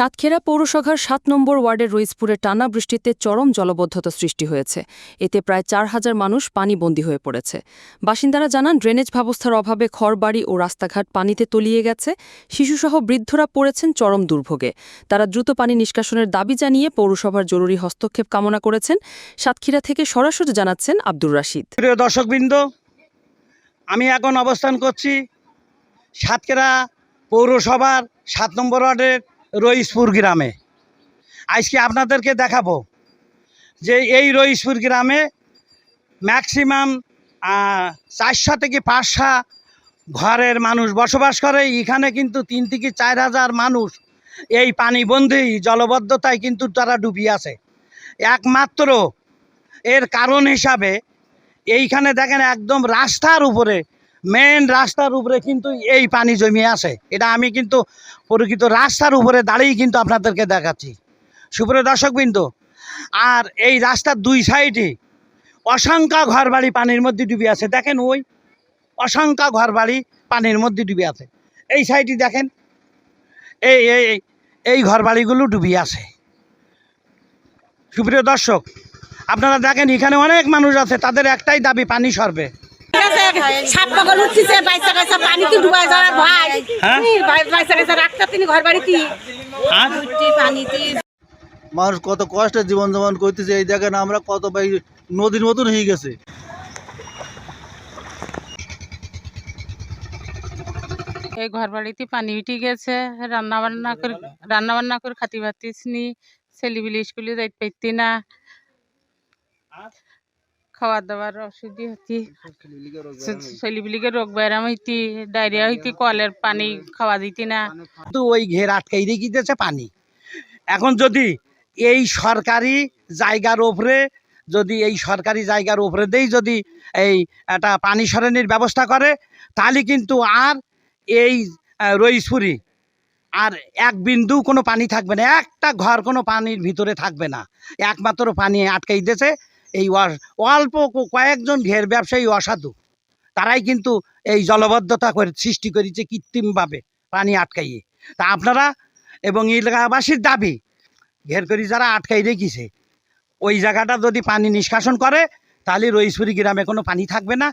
সাতক্ষীরা পৌরসভার সাত নম্বর ওয়ার্ডের রইসপুরে টানা বৃষ্টিতে চরম জলবদ্ধতা সৃষ্টি হয়েছে। এতে প্রায় চার হাজার মানুষ পানিবন্দী হয়ে পড়েছে। বাসিন্দারা জানান, ড্রেনেজ ব্যবস্থার অভাবে ঘরবাড়ি ও রাস্তাঘাট পানিতে তলিয়ে গেছে। শিশুসহ বৃদ্ধরা পড়েছেন চরম দুর্ভোগে। তারা দ্রুত পানি নিষ্কাশনের দাবি জানিয়ে পৌরসভার জরুরি হস্তক্ষেপ কামনা করেছেন। সাতক্ষীরা থেকে সরাসরি জানাচ্ছেন আব্দুর রাশিদ। প্রিয় দর্শকবৃন্দ, আমি এখন অবস্থান করছি সাতক্ষীরা পৌরসভার সাত নম্বর ওয়ার্ডের রইসপুর গ্রামে। আজকে আপনাদেরকে দেখাবো যে এই রইসপুর গ্রামে ম্যাক্সিমাম চারশো থেকে পাঁচশো ঘরের মানুষ বসবাস করে। এখানে কিন্তু তিন থেকে চার হাজার মানুষ এই পানিবন্দী জলবদ্ধতায় কিন্তু তারা ডুবিয়ে আছে। একমাত্র এর কারণ হিসাবে এইখানে দেখেন একদম রাস্তার উপরে মেন রাস্তার উপরে কিন্তু এই পানি জমিয়ে আছে। এটা আমি কিন্তু প্রকৃত রাস্তার উপরে দাঁড়িয়ে কিন্তু আপনাদেরকে দেখাচ্ছি। সুপ্রিয় দর্শকবৃন্দ, আর এই রাস্তার দুই সাইডে অসংখ্য ঘরবাড়ি পানির মধ্যে ডুবে আছে। দেখেন ওই অসংখ্য ঘরবাড়ি পানির মধ্যে ডুবে আছে। এই সাইডে দেখেন, এই এই, এই- ঘরবাড়িগুলো ডুবে আছে। সুপ্রিয় দর্শক, আপনারা দেখেন এখানে অনেক মানুষ আছে, তাদের একটাই দাবি, পানি সরবে। সাপ পাগল উঠছে বাইসা কাইসা পানিতে ডুবাই যাওয়ার ভয়। হ্যাঁ? বাইসা কাইসা রাখতে তিনি ঘর বাড়িতে। পানিতে। মানুষ কত কষ্টে জীবন যাপন করতেছে এই দেখেন আমরা কত ভাই নদীর মতন হয়ে গেছে। এই ঘর বাড়িতে পানি উঠে গেছে রান্না বান্না করে রান্না বান্না করে খাতি পারতিস নি ছেলেবিলি স্কুলে যাইতে পারতি না। খাওয়া দাওয়ার অসুবিধা হতি ছেলেবিলিকে রোগ ব্যায়াম হইতি ডায়রিয়া হইতি কলের পানি খাওয়া দিতি না। তো ওই ঘের আটকাই দিয়েছে পানি। এখন যদি এই সরকারি জায়গার ওপরে যদি এই সরকারি জায়গার উপরে দেই যদি এই একটা পানি সরানির ব্যবস্থা করে তাহলে কিন্তু আর এই রইসপুরি আর এক বিন্দু কোনো পানি থাকবে না। একটা ঘর কোনো পানির ভিতরে থাকবে না। একমাত্র পানি আটকাই দিয়েছে। এই অল্প কয়েকজন ঘের ব্যবসায়ী অসাধু। তারাই কিন্তু এই জলবদ্ধতা করে সৃষ্টি করেছে কৃত্রিমভাবে পানি আটকাইয়ে। তা আপনারা এবং এলাকাবাসীর দাবি, ঘের করি যারা আটকাই রেখেছে, ওই জায়গাটা যদি পানি নিষ্কাশন করে, তাহলে রইসপুরি গ্রামে কোনো পানি থাকবে না।